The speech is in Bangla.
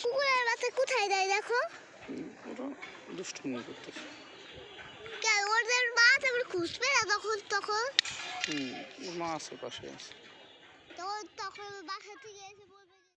কুকুরের বাচ্চা কোথায় দেয় দেখো? ওরা দুষ্টুমি করতেছে। ওদের মা তেমন খুঁজবে না তখন তখন? হুম মা আছে। পাশে আছে তখন তখন বাসা থেকে এসে বলবে